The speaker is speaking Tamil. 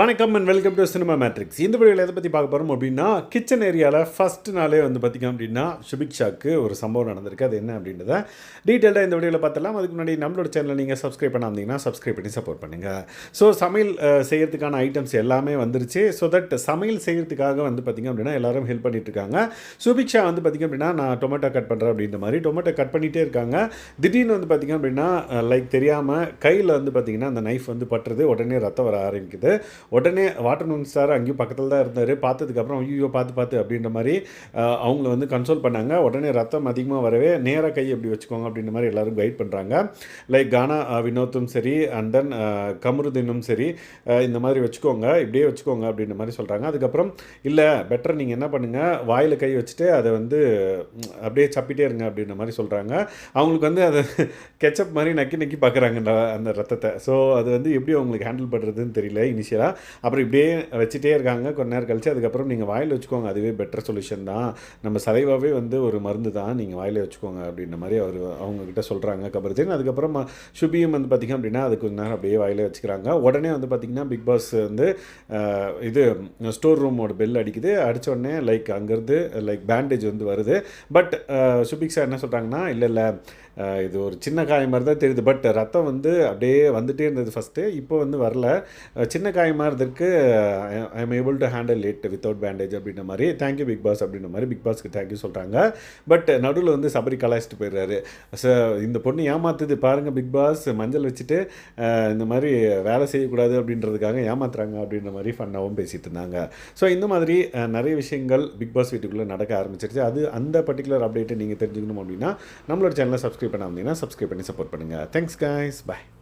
வணக்கம் and welcome to cinema matrix இந்த வீடியோவில் எதை பற்றி பார்க்க போகிறோம் அப்படின்னா கிச்சன் ஏரியாவில் ஃபஸ்ட் நாளே வந்து பார்த்திங்க அப்படின்னா சுபிக்ஷாக்கு ஒரு சம்பவம் நடந்திருக்கு. அது என்ன அப்படின்றத டீட்டெயிலாக இந்த வீடியோவில் பார்த்தலாம் அதுக்கு முன்னாடி நம்மளோட சேனலை நீங்கள் சப்ஸ்கிரைப் பண்ணாமீங்கன்னா சப்ஸ்கிரைப் பண்ணி சப்போர்ட் பண்ணுங்கள் ஸோ சமையல் செய்கிறதுக்கான ஐட்டம்ஸ் எல்லாமே வந்துருச்சு. ஸோ தட் சமையல் செய்கிறதுக்காக வந்து பார்த்திங்க அப்படின்னா எல்லாரும் ஹெல்ப் பண்ணிட்டு இருக்காங்க. சுபிக்ஷா வந்து பார்த்திங்க அப்படின்னா நான் டொமேட்டோ கட் பண்ணுறேன் அப்படின்ற மாதிரி டொமேட்டோ கட் பண்ணிகிட்டே இருக்காங்க. திடீர்னு வந்து பார்த்திங்க அப்படின்னா லைக் தெரியாமல் கையில் வந்து பார்த்திங்கன்னா அந்த நைஃப் வந்து பட்டுறது உடனே ரத்தம் வர ஆரம்பிக்குது. உடனே வாட்டர் நூன் சார் அங்கேயும் பக்கத்தில் தான் இருந்தார். பார்த்ததுக்கப்புறம் ஐயோ பார்த்து பார்த்து அப்படின்ற மாதிரி அவங்கள வந்து கன்சோல் பண்ணாங்க. உடனே ரத்தம் அதிகமாக வரவே நேராக கை எப்படி வச்சுக்கோங்க அப்படின்ற மாதிரி எல்லோரும் கைட் பண்ணுறாங்க லைக் கானா வினோத்தும் சரி அண்ட் தென் கமருதினும் சரி இந்த மாதிரி வச்சுக்கோங்க இப்படியே வச்சுக்கோங்க அப்படின்ற மாதிரி சொல்கிறாங்க அதுக்கப்புறம் இல்லை பெட்டர் நீங்கள் என்ன பண்ணுங்கள் வாயில் கை வச்சுட்டு அதை வந்து அப்படியே சப்பிட்டே இருங்க அப்படின்ற மாதிரி சொல்கிறாங்க அவங்களுக்கு வந்து அதை கெச்சப் மாதிரி நக்கி நக்கி பார்க்குறாங்க அந்த ரத்தத்தை. ஸோ அது வந்து எப்படி அவங்களுக்கு ஹேண்டில் பண்ணுறதுன்னு தெரியல இனிஷியலாக அப்புறம் இப்படியே வச்சுட்டே இருக்காங்க. கொஞ்ச நேரம் கழிச்சு அதுக்கப்புறம் நீங்கள் வாயில் வச்சுக்கோங்க. அதுவே பெட்டர் சொல்யூஷன் தான். நம்ம சதைவாகவே வந்து ஒரு மருந்து தான். நீங்கள் வாயில் வச்சுக்கோங்க அப்படின்ற மாதிரி அவர் அவங்கக்கிட்ட சொல்கிறாங்க கபர்தீன் அதுக்கப்புறம் சுபியும் வந்து பார்த்திங்க அப்படின்னா அது கொஞ்ச நேரம் அப்படியே வாயிலே வச்சுக்கிறாங்க. உடனே வந்து பார்த்திங்கன்னா பிக் பாஸ் வந்து இது ஸ்டோர் ரூமோட பெல் அடிக்குது. அடிச்ச உடனே லைக் அங்கேருந்து லைக் பேண்டேஜ் வந்து வருது. பட் சுபிக்ஸா சார் என்ன சொல்கிறாங்கன்னா இல்லை இல்லை இது ஒரு சின்ன காயம் மாதிரி தான் தெரியுது. பட் ரத்தம் வந்து அப்படியே வந்துகிட்டே இருந்தது ஃபஸ்ட்டு இப்போ வந்து வரல. சின்ன காயம் பயமாக இருந்திருக்கு I am able to handle it without bandage அப்படின்ற மாதிரி தேங்க்யூ பிக் பாஸ் அப்படின்ற மாதிரி பிக் பாஸ்க்கு தேங்க்யூ சொல்கிறாங்க பட் நடுவில் வந்து சபரி கலாய்ச்சிட்டு போயிடுறாரு. ஸோ இந்த பொண்ணு ஏமாத்துது பாருங்கள் பிக் பாஸ் மஞ்சள் வச்சுட்டு இந்த மாதிரி வேலை செய்யக்கூடாது அப்படின்றதுக்காக ஏமாத்துறாங்க அப்படின்ற மாதிரி ஃபன்னாகவும் பேசிகிட்டு இருந்தாங்க. ஸோ இந்த மாதிரி நிறைய விஷயங்கள் பிக் பாஸ் வீட்டுக்குள்ளே நடக்க ஆரம்பிச்சிருச்சு. அது அந்த பர்டிகுலர் அப்டேட்டை நீங்கள் தெரிஞ்சுக்கணும் அப்படின்னா நம்மளோட சேனலை சப்ஸ்கிரைப் பண்ணாமல் சப்ஸ்கிரைப் பண்ணி சப்போர்ட் பண்ணுங்கள் தேங்க்ஸ் கைஸ் bye.